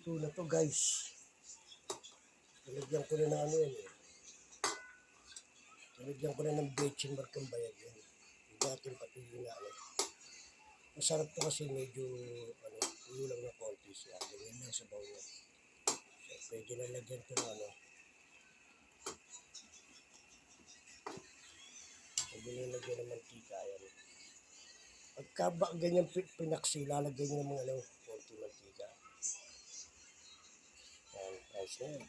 luto na to guys. Nalagyan ko na ng ano yan eh. Nalagyan ko na ng bechin markang bayag yan. Dating pati yung ano. Masarap to kasi medyo ano, ulo lang na konti siya. Ganyan lang sa bawo niya. So, pwede na lagyan ko ng ano. Pwede na lagyan ng mantika yan. Pagka ba ganyan pi- pinaksi, lalagay niyo ng mga ano, Rice na yan.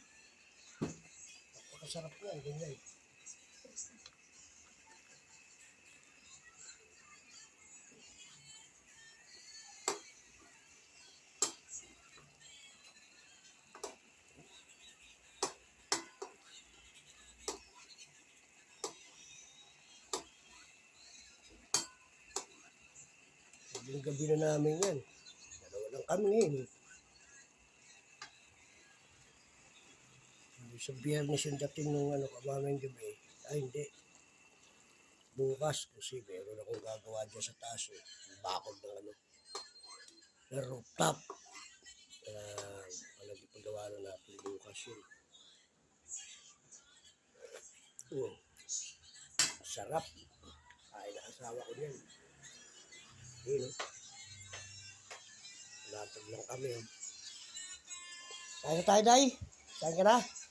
Napakasarap yan, ganyan. Yung gabi na namin yan. Dalawa lang kami Sa biyernes yung dating nung ano, kamamayang gabi. Ay, hindi. Bukas, kasi meron akong gagawa dyan sa taas. Eh. Bakod ng ano. Na rooftop. Kaya, alam ko gawa na natin bukas yun. Mm. Sarap. Kain asawa ko yan. Yun. Latag lang kami. Kaya tayo, Day. Saan ka na?